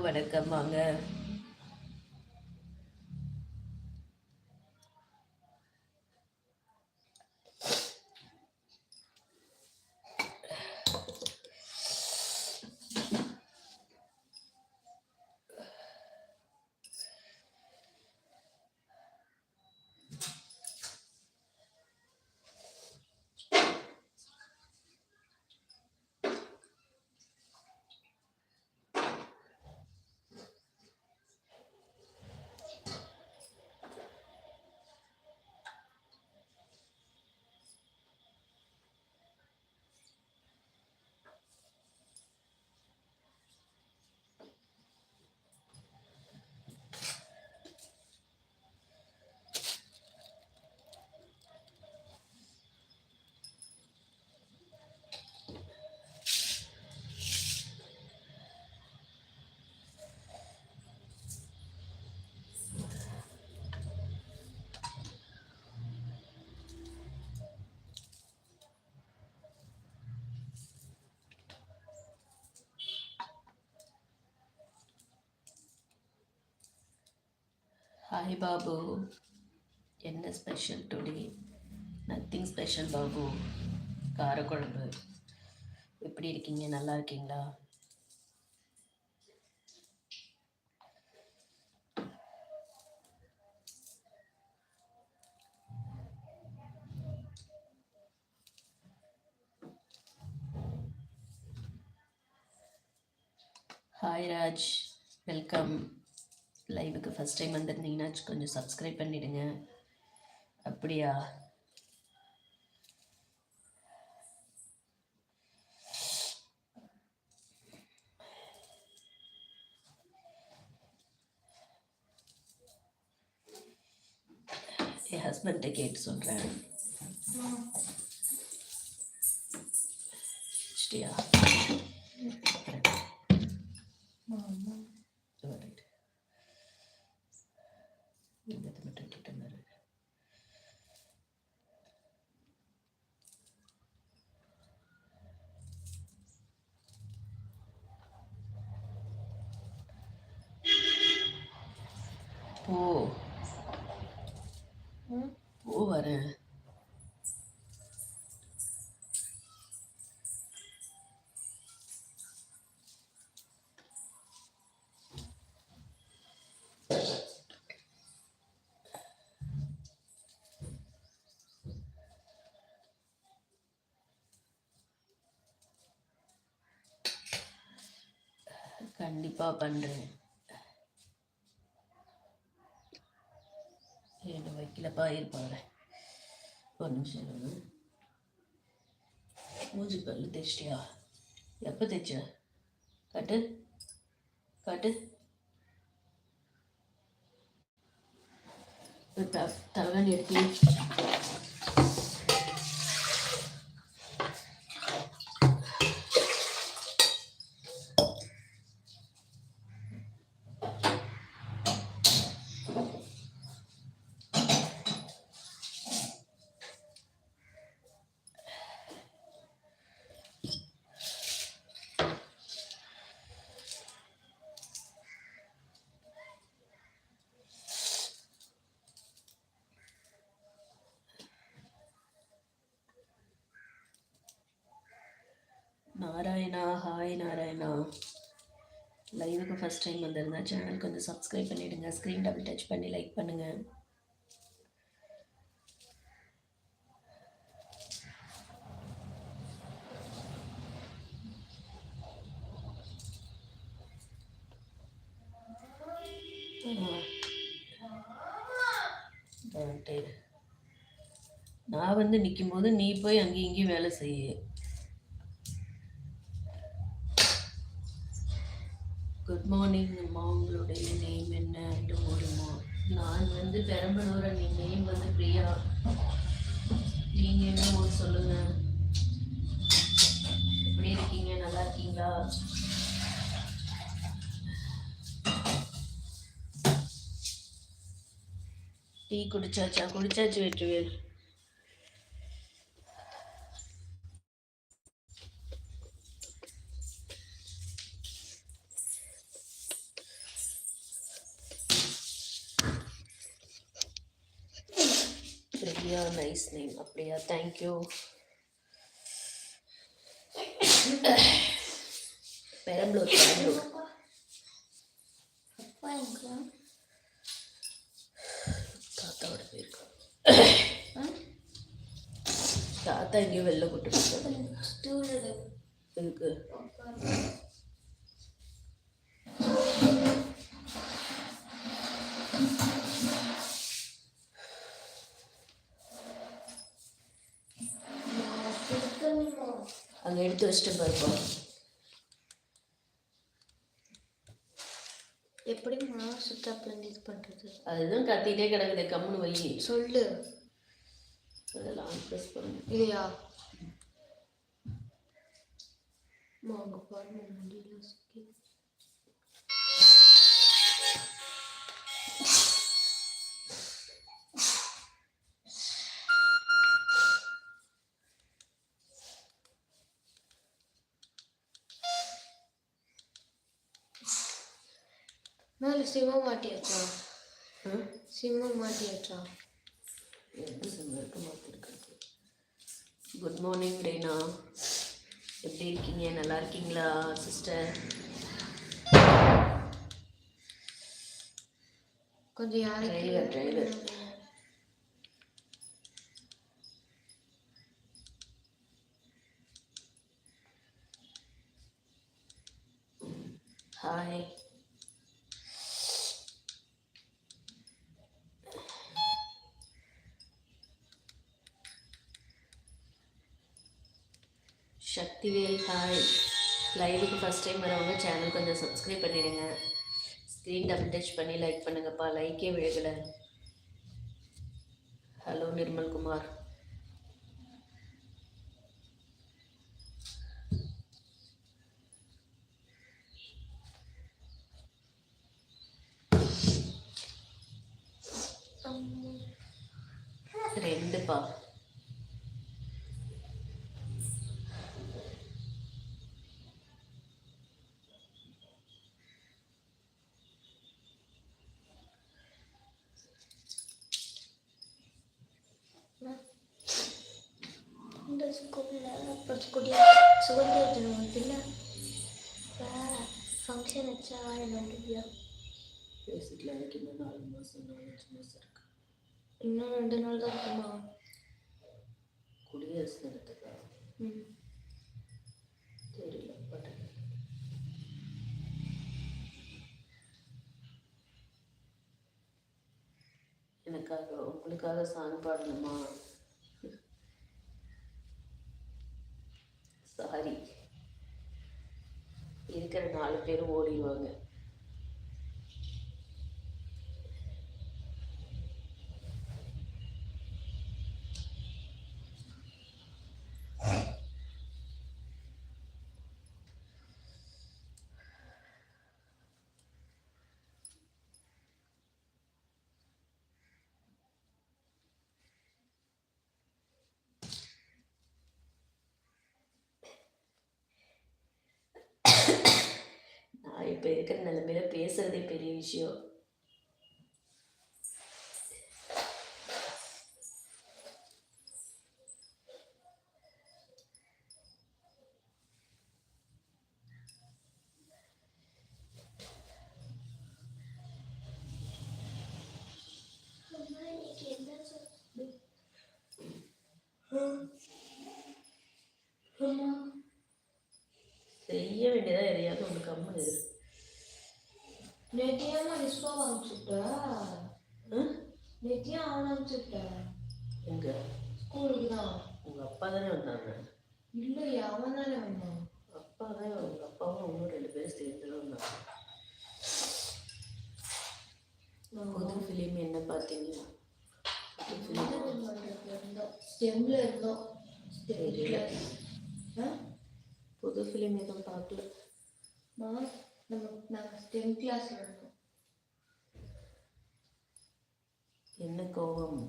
வணக்கம் வாங்க ஹாய் பாபு என்ன special today nothing special Babu. காரக்குழம்பு. எப்படி இருக்கீங்க? நல்லா இருக்கீங்களா? ஹாய் ராஜ் வெல்கம் லைவுக்கு ஃபஸ்ட் டைம் வந்திருந்தீங்கன்னா கொஞ்சம் சப்ஸ்கிரைப் பண்ணிவிடுங்க அப்படியா? என் ஹஸ்பண்ட்டை கேட்டு சொல்கிறேன் சரியா ரைட் இந்த இது மட்டும் விட்டுட்டு இருந்தாரு போ போ வரேன் கண்டிப்பாக பண்ணுறேன் ஏழு வைக்கலப்பா இருப்பாங்க ஒரு நிமிஷம் இருங்க. மூஞ்சி பல்லு தேய்ச்சிட்டியா எப்போ தேய்ச்ச கட்டு. கட்டு. ஒரு த- எடுத்து நாராயணா ஹாய் நாராயணா. லைவுக்கு ஃபஸ்ட் டைம் வந்திருந்தா சேனல் கொஞ்சம் சப்ஸ்கிரைப் பண்ணிவிடுங்க ஸ்க்ரீன் டபுள் டச் பண்ணி லைக் பண்ணுங்கள் நான் வந்து நிற்கும்போது நீ போய் அங்கேயும் இங்கேயும் வேலை செய்ய. மார்னிங் அம்மா உங்களுடைய நேம் என்ன முடியுமா நான் வந்து பெரம்பலூர் நீ நேம் வந்து பிரியா. நீங்க என்ன ஊர் சொல்லுங்க? எப்படி இருக்கீங்க? நல்லா இருக்கீங்களா? டீ குடிச்சாச்சா? குடிச்சாச்சு வெற்றிவேல். நேம் அப்படியா தேங்க்யூ பெரம்பலூர் பெரம்பலூர் அப்பா எங்க தாத்தாவோட போயிருக்கோம் தாத்தா எங்கேயோ வெளில கூட்டு போயிருக்காரு. அங்கே எடுத்து வச்சுட்டு பாருப்பா எப்படி மாவு சுத்தாப்புல இது பண்றது? அதுதான் கத்திட்டே கிடக்குது கம்முன்னு வை. சொல்லு. அதெல்லாம் ப்ரெஸ் பண்ணு. இல்லையா? வாங்க பாருங்க முடியல சிம்மம் மாட்டியாச்சா சிம்மம் மாட்டியாச்சா குட் மார்னிங் ரேனா எப்படி இருக்கீங்க? நல்லா இருக்கீங்களா சிஸ்டர் கொஞ்சம் யாருக்கு Driver, driver. Hi Sakthivel hi லைவுக்கு ஃபஸ்ட் டைம் வரவங்க சேனல் கொஞ்சம் சப்ஸ்கிரைப் பண்ணிடுங்க. ஸ்க்ரீன் டபுள் டச் பண்ணி லைக் பண்ணுங்கப்பா. லைக்கே விழுகலை. ஹலோ நிர்மல் இந்த ஸ்கூலில் அப்புறம் ஸ்கூலில் சுதந்திர தினம் வருதுல்ல ஃபங்க்ஷன் வச்சா என்னடியா பேசிக்கலாம் எனக்கு இன்னும் நாலு மாதம் நாலஞ்சு மாதம் இருக்கு இன்னும் ரெண்டு நாள் தான் இருக்குமா குடியரசு தினத்துக்கா ம் தெரியல பட் எனக்காக உங்களுக்காக சாங் பாடணுமா? சாரி. இருக்கிற நாலு பேரும் ஓடிடுவாங்க நான் இப்போ இருக்கிற நிலைமையில பேசுறதே பெரிய விஷயம். நேத்தியாமா விஸ்வா அனுப்பிச்சுட்ட? ம்? நேத்தியா அவனை அனுப்பிச்சுட்ட? எங்க? ஸ்கூலுக்கு தான். உங்க அப்பா தானே வந்தாங்க. இல்லையா அவன் தானே வந்தான். அப்பா தான் உங்க அப்பாவும் இன்னும் ரெண்டு பேரும் சேர்ந்து வந்தாங்க. புது ஃபிலிம் என்ன பார்த்தீங்க? ஸ்டெம்ல இருந்தோம். புது ஃபிலிம் எதுவும் பார்க்கல. நம்ம நாங்கள் ஸ்டெம் கிளாஸ்ல இருந்தோம். என்ன கோபம்?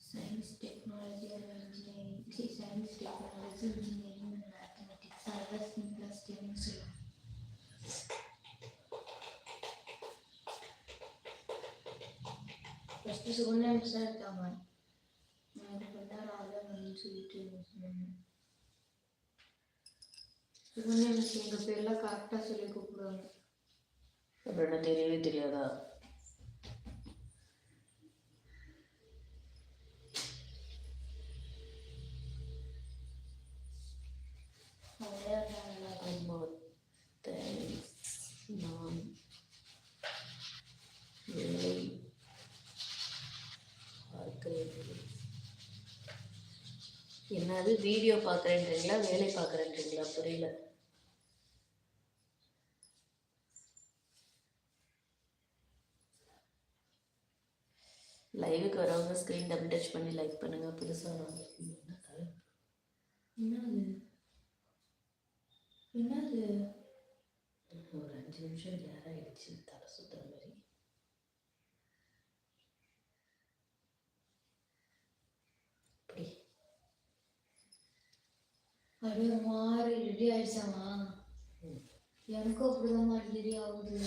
Science technology and engineering science technology engineering and mathematics அதெல்லாம் சிம்பிளாக ஸ்டெம்னு சொல்லுவாங்க ஃபஸ்ட்டு சொன்னேன் சார் இருக்காமல் நான் இது பண்ணால் அவ்வளோ சொல்லிட்டு மிஸ் எங்கள் பேர்லாம் கரெக்டாக சொல்லி கூப்பிடுவாங்க. அப்புறம் தெரியவே தெரியாதா? அவங்களே நல்லா தேங்க்ஸ் நான் வேலை என்னது வீடியோ பார்க்குறேன்றீங்களா வேலை பார்க்குறேன்றீங்களா? புரியல லைவுக்கு வரவங்க ஸ்க்ரீன் டபுள் டச் பண்ணி லைக் பண்ணுங்க. புதுசாக? என்னது? என்னது? ஒரு அஞ்சு நிமிஷம் நேரம் ஆயிடுச்சு. தலை சுத்துற மாதிரி. அப்படி அப்படியே மாதிரி ரெடி ஆயிடுச்சாமா. எனக்கும் அப்படிதான் மாதிரி ரெடி ஆகுது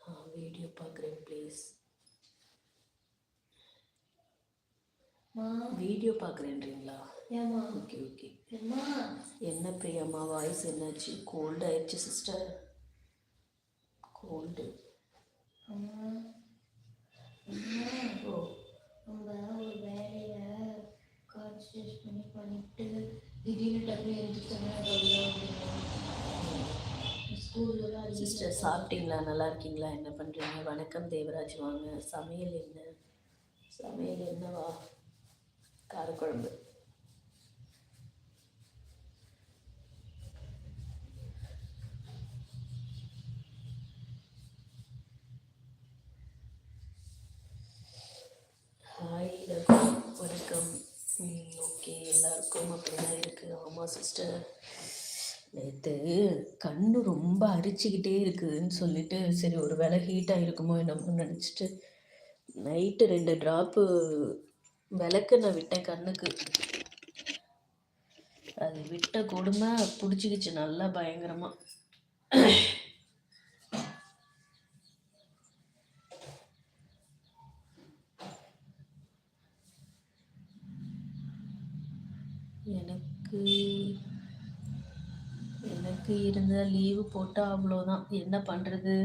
நான் வீடியோ பார்க்குறேன் ப்ளீஸ் மா வீடியோ பார்க்குறேன்றீங்களா ஏமா ஓகே ஓகே. அம்மா என்ன பிரியம்மா வாய்ஸ் என்னாச்சு? கோல்டு ஆயிடுச்சு சிஸ்டர் கோல்டு அம்மா. ஓ. நம்ம ஒரு வேலையை கான்சன்ட்ரேட் பண்ணி பண்ணிட்டு திடீர்னு டக்குனு எழுந்துட்டோம்னா ஸ்கூலில் சிஸ்டர் சாப்பிட்டீங்களா? நல்லா இருக்கீங்களா? என்ன பண்ணுறீங்க வணக்கம் தேவராஜ். வாங்க. சமையல் என்ன? சமையல் என்னவா? காரக்குழம்பு. ஹாய் வணக்கம். ஓகே எல்லாருக்கும் அப்படிதான் இருக்குது ஆமாம் சிஸ்டர் நேற்று கண்ணு ரொம்ப அரிச்சுக்கிட்டே இருக்குதுன்னு சொல்லிட்டு சரி ஒரு வேளை ஹீட்டாக இருக்குமோ என்னமோ நினச்சிட்டு நைட்டு ரெண்டு ட்ராப்பு விளக்கு நான் விட்டேன் கண்ணுக்கு. அது விட்ட கொடுமை பிடிச்சிக்கிச்சு நல்லா பயங்கரமாக எனக்கு எனக்கு இருந்த லீவு போட்டால் அவ்வளோதான் என்ன பண்ணுறது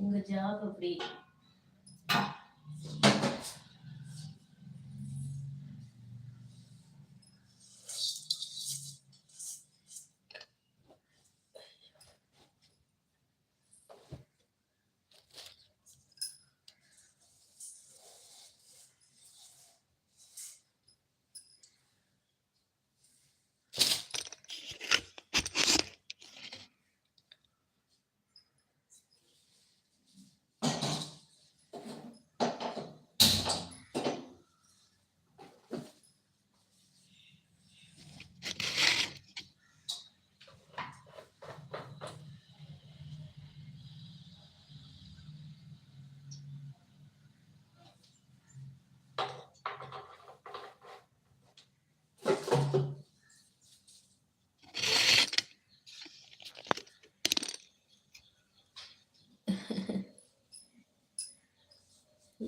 உங்கள் ஜாப் அப்படி.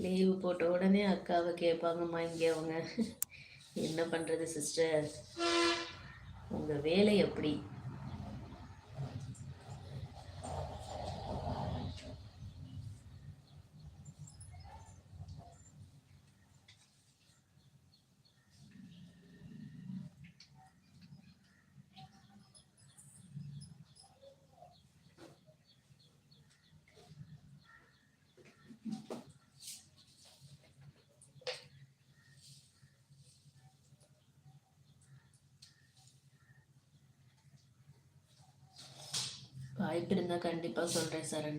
லீவு போட்ட உடனே அக்காவை கேட்பாங்கம்மா இங்கே அவங்க என்ன பண்ணுறது சிஸ்டர் உங்கள் வேலை எப்படி? வாய்ப்பு இருந்தால் கண்டிப்பாக சொல்கிறேன் சரண்.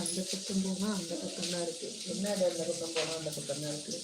அந்த பக்கம் போனால் அந்த பக்கம் தான் இருக்குது என்னது அந்த பக்கம் போனால் அந்த பக்கம் தான் இருக்குது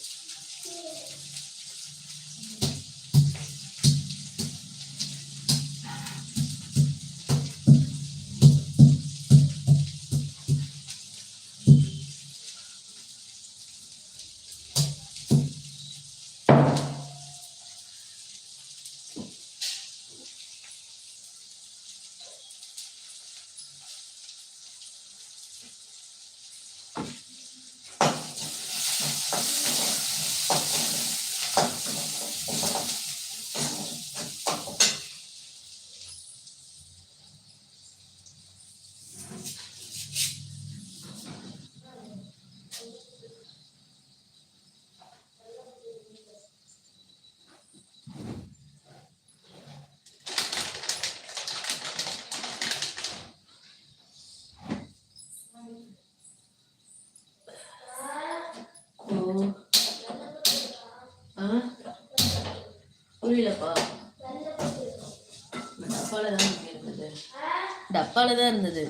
டப்பால தான் இருந்தது.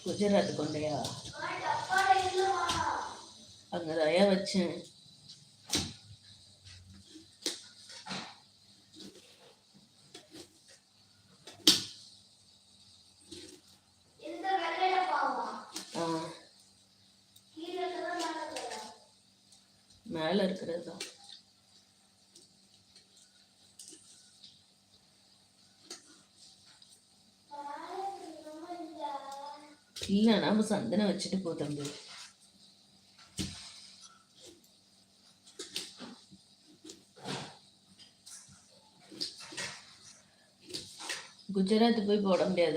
குஜராத் கொண்டையா? அங்கதாயா வச்சேன். ஆ. மேல இருக்கிறது தான் இல்ல நாம சந்தனம் வச்சுட்டு போ தம்பி. குஜராத் போய் போட முடியாது